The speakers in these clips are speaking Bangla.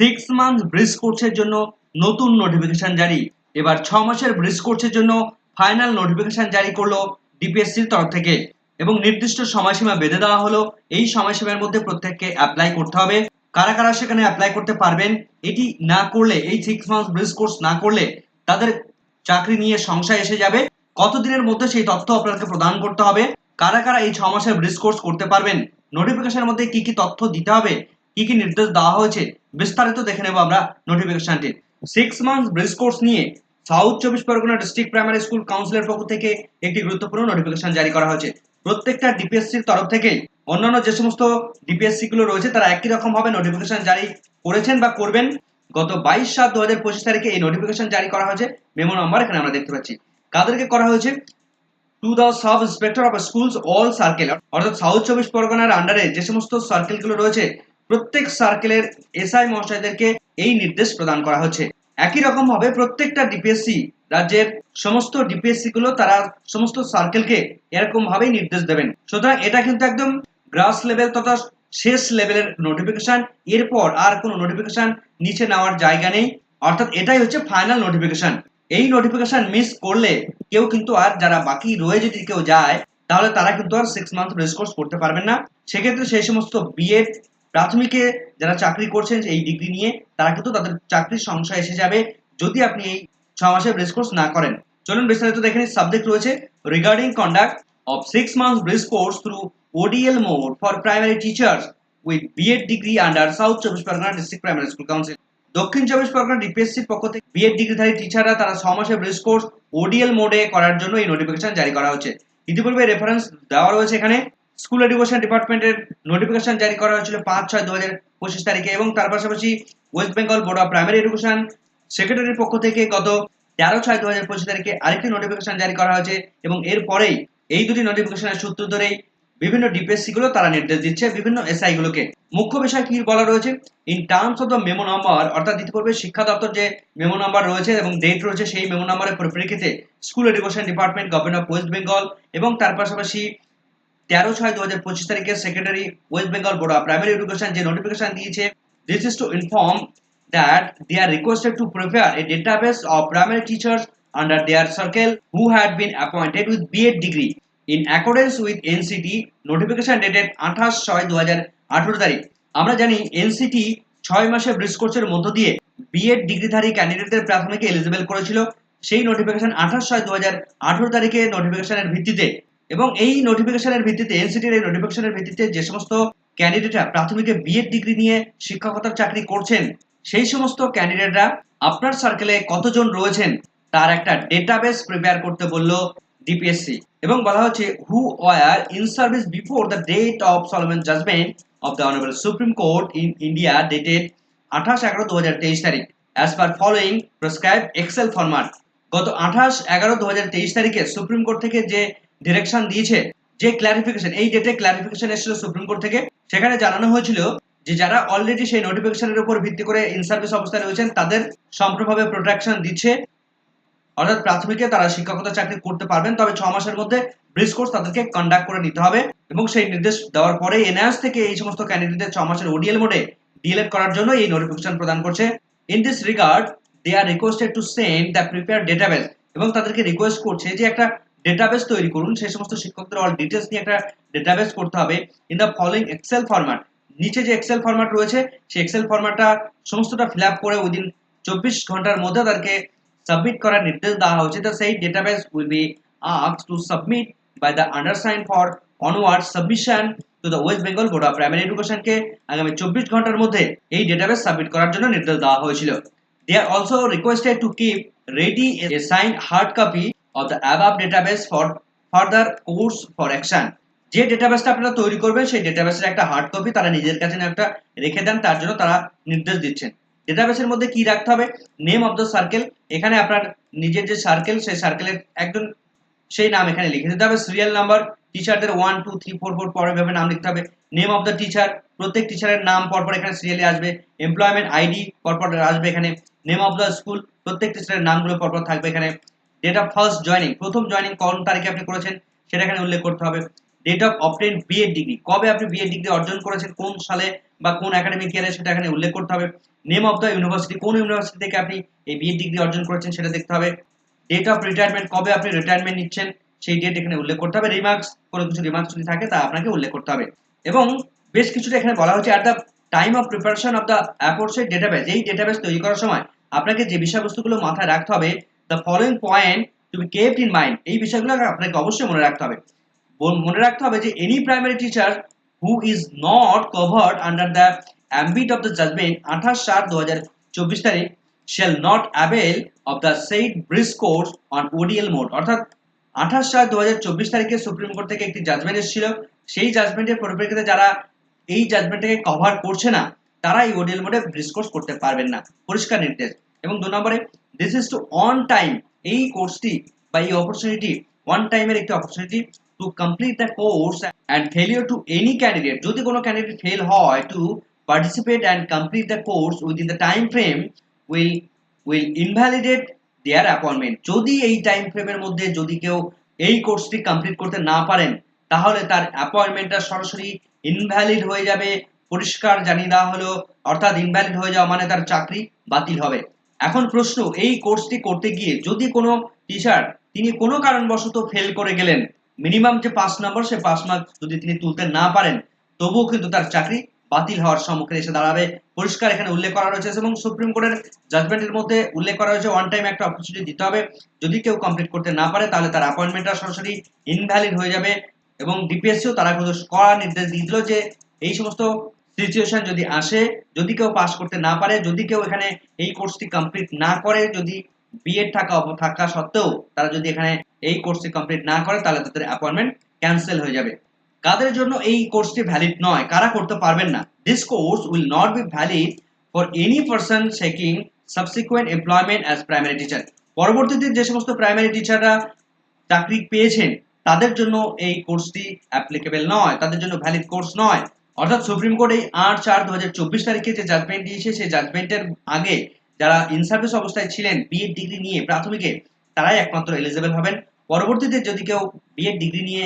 সিক্স মান্থ ব্রিজ কোর্সের জন্য নতুন নোটিফিকেশন জারি। এবার ছ মাসের ব্রিজ কোর্সের জন্য ফাইনাল নোটিফিকেশন জারি করল ডিপিএসসির তরফ থেকে এবং নির্দিষ্ট সময়সীমা বেঁধে দেওয়া হলো। এই সময়সীমার মধ্যে প্রত্যেককে অ্যাপ্লাই করতে হবে। কারা কারা সেখানে অ্যাপ্লাই করতে পারবেন, এটি না করলে, এই সিক্স মান্থ ব্রিজ কোর্স না করলে তাদের চাকরি নিয়ে সংশয় এসে যাবে। কতদিনের মধ্যে সেই তথ্য আপনাকে প্রদান করতে হবে? কারা কারা এই ছ মাসের ব্রিজ কোর্স করতে পারবেন? নোটিফিকেশনের মধ্যে কি কি তথ্য দিতে হবে? কি কি নির্দেশ দেওয়া হয়েছে? বিস্তারিত দেখে নেব আমরা নোটিফিকেশনটি সিক্স মান্থ ব্রিজ কোর্স নিয়ে সাউথ চব্বিশ পরগনা ডিস্ট্রিক্ট প্রাইমারি স্কুল কাউন্সিলের পক্ষ থেকে একটি গুরুত্বপূর্ণ নোটিফিকেশন জারি করা হয়েছে। প্রত্যেকটা ডিপিএসসির তরফ থেকেই অন্যান্য যে সমস্ত ডিপিএসসি গুলো রয়েছে, তারা একই রকম ভাবে নোটিফিকেশন জারি করেছেন বা করবেন। গত বাইশ সাত দু হাজার পঁচিশ তারিখে এই নোটিফিকেশন জারি করা হয়েছে। মেমো নাম্বার এখানে আমরা দেখতে পাচ্ছি। কাদেরকে করা হয়েছে? To the sub inspector of schools all circle অর্থাৎ সাউথ চব্বিশ পরগনার আন্ডারে যে সমস্ত সার্কেলগুলো রয়েছে প্রত্যেক সার্কেলের এসআই মহাশয়দেরকে এই নির্দেশ প্রদান করা হচ্ছে। একই রকম ভাবে প্রত্যেকটা ডিপিএসসি রাজ্যের সমস্ত ডিপিএসসি গুলো তারা সমস্ত সার্কেলকে এরকম ভাবেই নির্দেশ দেবেন। সুতরাং এটা কিন্তু একদম গ্রাস লেভেল তথা শেষ লেভেলের নোটিফিকেশন এরপর আর কোনো নোটিফিকেশন নিচে নেওয়ার জায়গা নেই। অর্থাৎ এটাই হচ্ছে ফাইনাল নোটিফিকেশন এই নোটিফিকেশন মিস করলে কেউ কিন্তু আর যারা বাকি রয়ে যদি কেউ যায়, তাহলে তারা কিন্তু আর সিক্স মান্থ রেস কোর্স করতে পারবেন না। সেক্ষেত্রে সেই সমস্ত বিএড প্রাথমিকে যারা চাকরি করছেন এই ডিগ্রি নিয়ে, তারা কিন্তু তাদের চাকরির সংশয় এসে যাবে যদি আপনি এই ছ মাসের ব্রিজ কোর্স না করেন। চলুন বিস্তারিত দেখে সাবজেক্ট রয়েছে regarding conduct of six months bridge course through ODL mode for primary teachers with BEd degree under south চব্বিশ Pargana district primary school council Dakshin চব্বিশ পরগনা ডিপিএসসির পক্ষ থেকে বিএড ডিগ্রিধারী টিচাররা তারা ছ মাসের ব্রিজ কোর্স ওডিএল মোডে করার জন্য এই নোটিফিকেশন জারি করা হচ্ছে। ইতিপূর্বে রেফারেন্স দেওয়া রয়েছে এখানে। স্কুল এডুকেশন ডিপার্টমেন্টের নোটিফিকেশন জারি করা হয়েছিল পাঁচ ছয় দু হাজার পঁচিশ তারিখে এবং তার পাশাপাশি West Bengal board of primary education সেক্রেটারির পক্ষ থেকে গত তেরো ছয় দু হাজার পঁচিশ তারিখে আরেকটি নোটিফিকেশন জারি করা হয়েছে এবং এরপরেই এই দুটি নোটিফিকেশনের সূত্র ধরেই বিভিন্ন ডিপিএসসি গুলো তারা নির্দেশ দিচ্ছে বিভিন্ন এসআই গুলোকে মুখ্য বিষয় কি বলা রয়েছে? In terms of the memo number অর্থাৎ ইতিপূর্বে শিক্ষা দপ্তর যে মেমো নাম্বার রয়েছে এবং ডেট রয়েছে সেই মেমো নাম্বারের পরিপ্রেক্ষিতে school education department government of West Bengal এবং তার পাশাপাশি তেরো ছয় দু হাজার পঁচিশ তারিখে secretary West Bengal board of primary education যে নোটিফিকেশন দিয়েছে this is to inform that they are requested to prepare a database of primary teachers under their circle who had been appointed with B.Ed degree in accordance with NCT notification dated আঠাশ ছয় দু তারিখ। আমরা জানি এনসিটি ছয় মাসের ব্রিজ কোর্সের মধ্য দিয়ে বিএড ডিগ্রিধারী ক্যান্ডিডেটদের প্রাথমিকে এলিজিবল করেছিল। সেই নোটিফিকেশন আঠাশ ছয় দু তারিখে নোটিফিকেশনের ভিত্তিতে। এবং এই নোটিফিকেশনের ভিত্তিতে এনসিটির এই নোটিফিকেশনের ভিত্তিতে যে সমস্ত ক্যান্ডিডেটরা প্রাথমিকে বিএড ডিগ্রি নিয়ে শিক্ষকতার চাকরি করছেন, সেই সমস্ত ক্যান্ডিডেটরা আপনার সার্কেলে কতজন রয়েছেন তার একটা ডেটাবেস প্রিপেয়ার করতে বলল ডিপিএসসি এবং বলা হচ্ছে who were in service before the date of solvent judgement of the honourable Supreme Court in India dated আঠাশ এগারো দু হাজার তেইশ তারিখ as per following prescribe Excel format গত আঠাশ এগারো দু হাজার তেইশ তারিখে সুপ্রিম কোর্ট থেকে যে ডিরেকশন দিয়েছে যে ক্লারিফিকেশন এই ডেটে ক্লারিফিকেশন এসেছিল সুপ্রিম কোর্ট থেকে, সেখানে জানানো হয়েছিল যে যারা অলরেডি সেই নোটিফিকেশনের উপর ভিত্তি করে ইন সার্ভিস অবস্থায় রয়েছেন, তাদের সম্পূর্ণভাবে প্রোটেকশন দিচ্ছে। অর্থাৎ প্রাথমিকে তারা শিক্ষকতা চাকরি করতে পারবেন, তবে ছ মাসের মধ্যে ব্রিজ কোর্স তাদেরকে কন্ডাক্ট করে নিতে হবে এবং সেই নির্দেশ দেওয়ার পরে এনআইএস থেকে এই সমস্ত ক্যান্ডিডেটদের ছ মাসের ওডিএল মোডে ডিএলএড করার জন্য এই নোটিফিকেশন প্রদান করছে। In this regard they are requested to send the prepare database এবং তাদেরকে রিকোয়েস্ট করছে যে একটা ডেটাবেস তৈরি করুন, সেই সমস্ত শিক্ষকদের অল ডিটেলস নিয়ে একটা ডেটাবেস করতে হবে in the following Excel format নিচে যে এক্সেল ফরম্যাট রয়েছে, সেই এক্সেল ফরম্যাটটা সমস্তটা ফিল আপ করে উইদিন চব্বিশ ঘণ্টার মধ্যে তাদেরকে সাবমিট করার নির্দেশ দেওয়া হয়েছে। তো সেই database will be ask to submit by the undersign for onward submission to the West Bengal board of primary এডুকেশনকে আগামী চব্বিশ ঘণ্টার মধ্যে এই ডেটাবেস সাবমিট করার জন্য নির্দেশ দেওয়া হয়েছিল। They are also requested to keep ready a sign hard copy of the above database for further course for action যে ডেটাবেসটা আপনারা তৈরি করবেন, সেই ডেটাবেসের একটা হার্ড কপি তারা নিজের কাছে একটা রেখে দেন, তার জন্য তারা নির্দেশ দিচ্ছেন। ডেটাবেসের মধ্যে কি রাখতে হবে? নেম অফ দ্য সার্কেল এখানে আপনার নিজের যে সার্কেল সেই সার্কেলের একজন সেই নাম এখানে লিখে দিতে হবে। সিরিয়াল নাম্বার টিচারদের one two three four four পরে ভাবে নাম লিখতে হবে। নেম অফ দ্য টিচার প্রত্যেক টিচারের নাম পরপর এখানে সিরিয়ালে আসবে। এমপ্লয়মেন্ট আইডি পরপর আসবে এখানে। নেম অফ দ্য স্কুল প্রত্যেক টিচারের নামগুলো পরপর থাকবে এখানে। ডেট অফ ফার্স্ট জয়নিং প্রথম জয়নিং কোন তারিখে আপনি করেছেন সেটা এখানে উল্লেখ করতে হবে। Date of obtain BEd degree কবে আপনি বিএড ডিগ্রি অর্জন করেছেন, কোন সালে বা কোন একাডেমিক ইয়ারে সেটা এখানে উল্লেখ করতে হবে। নেম অফ দ্য ইউনিভার্সিটি কোন ইউনিভার্সিটি থেকে আপনি এই বিএড ডিগ্রি অর্জন করেছেন সেটা দেখতে হবে। ডেট অফ রিটায়ারমেন্ট কবে আপনি রিটায়ারমেন্ট নিচ্ছেন, সেই ডেট এখানে উল্লেখ করতে হবে। রিমার্কস কোনো কিছু রিমার্কস যদি থাকে তা আপনাকে উল্লেখ করতে হবে। এবং বেশ কিছুটা এখানে বলা হচ্ছে at the time of preparation of the aforesaid database এই ডেটাবেস তৈরি করার সময় আপনাকে যে বিষয়বস্তুগুলো মাথায় রাখতে হবে the following point to be kept in mind এই বিষয়গুলো আপনাকে অবশ্যই মনে রাখতে হবে। মনে রাখতে হবে যে any primary teacher who is not covered under the ambit of the judgement আঠাশ সাত দু হাজার চব্বিশ তারিখ shall not avail of the said bridge course on ODL mode অর্থাৎ আঠাশ সাত দু হাজার চব্বিশ তারিখে সুপ্রিম কোর্ট থেকে একটি জাজমেন্ট এসেছিল। সেই জাজমেন্টের পরিপ্রেক্ষিতে যারা এই জাজমেন্টটাকে কভার করছে না, তারা এই ওডিএল মোডে ব্রিজ কোর্স করতে পারবেন না। পরিষ্কার নির্দেশ। এবং দু নম্বরে this is to on time এই কোর্সটি বা এই অপরচুনিটি ওয়ান টাইমের একটি opportunity to complete the course and failure to any candidate যদি কোনো ক্যান্ডিডেট ফেল হয় to participate and complete the course within the time frame will will invalidate their appointment যদি এই টাইম ফ্রেমের মধ্যে যদি কেউ এই কোর্সটি কমপ্লিট করতে না পারেন, তাহলে তার অ্যাপয়েন্টমেন্টটা সরাসরি ইনভ্যালিড হয়ে যাবে, পরিষ্কার জানিয়ে দেওয়া হলো, অর্থাৎ ইনভ্যালিড হয়ে যাওয়া মানে তার চাকরি বাতিল হবে। এখন প্রশ্ন, এই কোর্সটি করতে গিয়ে যদি কোনো টিচার তিনি কোনো কারণবশত ফেল করে গেলেন মিনিমাম যে পাঁচ নম্বর সে পাঁচ মার্ক যদি তিনি তুলতে না পারেন, তবুও কিন্তু তার চাকরি বাতিল হওয়ার সম্মুখীন এসে দাঁড়াবে। পরিষ্কার এখানে উল্লেখ করা রয়েছে এবং সুপ্রিম কোর্টের জাজমেন্টের মধ্যে উল্লেখ করা হয়েছে ওয়ান টাইম একটা অপরচুনিটি দিতে হবে। যদি কেউ কমপ্লিট করতে না পারে, তাহলে তার অ্যাপয়েন্টমেন্টটা সরাসরি ইনভ্যালিড হয়ে যাবে এবং ডিপিএসসিও তারা কিন্তু কড়া নির্দেশ দিয়ে দিল যে এই সমস্ত সিচুয়েশন যদি আসে, যদি কেউ পাস করতে না পারে, যদি কেউ এখানে এই কোর্সটি কমপ্লিট না করে, যদি বিএড থাকা থাকা সত্ত্বেও তারা যদি এখানে এই কোর্সটি কমপ্লিট না করে, তাহলে তাদের অ্যাপয়েন্টমেন্ট ক্যান্সেল হয়ে যাবে। কাদের জন্য এই কোর্সটি ভ্যালিড নয়? কারা করতে পারবেন না? This course will not be valid for any person seeking subsequent employment as primary teacher পরবর্তীতে যে সমস্ত প্রাইমারি টিচাররা চাকরি পেয়েছেন, তাদের জন্য এই কোর্সটি অ্যাপ্লিকেবল নয়। তাদের জন্য ভ্যালিড কোর্স নয়। অর্থাৎ সুপ্রিম কোর্ট এই আট চার দু হাজার চব্বিশ তারিখে যে জাজমেন্ট দিয়েছে, সেই জাজমেন্টের আগে যারা ইন সার্ভিস অবস্থায় ছিলেন বিএড ডিগ্রি নিয়ে প্রাথমিকে, তারাই একমাত্র এলিজেবল হবেন। পরবর্তীতে যদি কেউ বিএড ডিগ্রি নিয়ে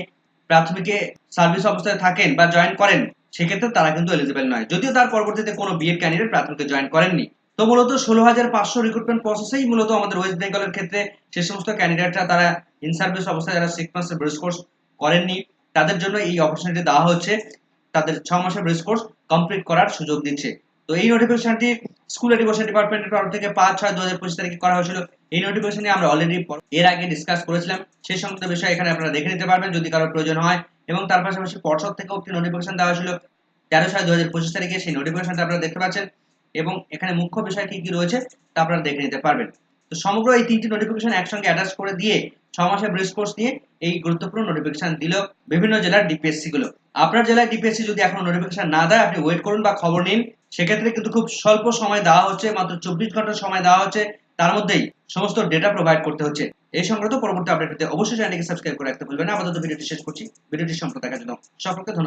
প্রাথমিকে সার্ভিস অবস্থায় থাকেন বা জয়েন করেন, সেক্ষেত্রে তারা কিন্তু এলিজেবল নয়। যদিও তার পরবর্তীতে কোনো বিএড ক্যান্ডিডেট প্রাথমিকে জয়েন করেননি। তো মূলত ষোলো হাজার পাঁচশো রিক্রুটমেন্ট প্রসেসেই মূলত আমাদের ওয়েস্ট বেঙ্গলের ক্ষেত্রে সে সমস্ত ক্যান্ডিডেটরা তারা ইন সার্ভিস অবস্থায় যারা সিক্স মাসের ব্রিজ কোর্স করেননি, তাদের জন্য এই অপরচুনিটি দেওয়া হচ্ছে। তাদের ছ মাসের ব্রিজ কোর্স কমপ্লিট করার সুযোগ দিচ্ছে। তো এই নোটিফিকেশনটি স্কুল এডুকেশন ডিপার্টমেন্টের তরফ থেকে পাঁচ ছয় দু হাজার পঁচিশ তারিখে করা হয়েছিল। এই নোটিফিকেশনে আমরা অলরেডি এর আগে ডিসকাস করেছিলাম। সেই সংক্রান্ত বিষয় এখানে আপনারা দেখে নিতে পারবেন যদি কারোর প্রয়োজন হয়। এবং তার পাশাপাশি পর্ষদ থেকেও একটি নোটিফিকেশন দেওয়া হয়েছিল তেরো ছয় দু হাজার পঁচিশ তারিখে। সেই নোটিফিকেশনটা আপনারা দেখতে পাচ্ছেন। এবং এখানে মুখ্য বিষয় কি কি রয়েছে তা আপনারা দেখে নিতে পারবেন। তো সমগ্র এই তিনটি নোটিফিকেশন একসঙ্গে অ্যাটাচ করে দিয়ে ছ মাসের ব্রেস কোর্স নিয়ে এই গুরুত্বপূর্ণ নোটিফিকেশন দিল বিভিন্ন জেলার ডিপিএসসি গুলো। আপনার জেলায় ডিপিএসসি যদি এখন নোটিফিকেশন না দেয়, আপনি ওয়েট করুন বা খবর নিন। সেক্ষেত্রে কিন্তু খুব স্বল্প সময় দেওয়া হচ্ছে, মাত্র চব্বিশ ঘণ্টা সময় দেওয়া হচ্ছে। তার মধ্যেই সমস্ত ডেটা প্রোভাইড করতে হচ্ছে। এই সংক্রান্ত পরবর্তী আপডেট পেতে অবশ্যই চ্যানেলকে সাবস্ক্রাইব করে রাখতে ভুলবেন আপাতত ভিডিওটি শেষ করছি। ভিডিওটি সম্পর্কে দেখার জন্য সকলকে ধন্যবাদ।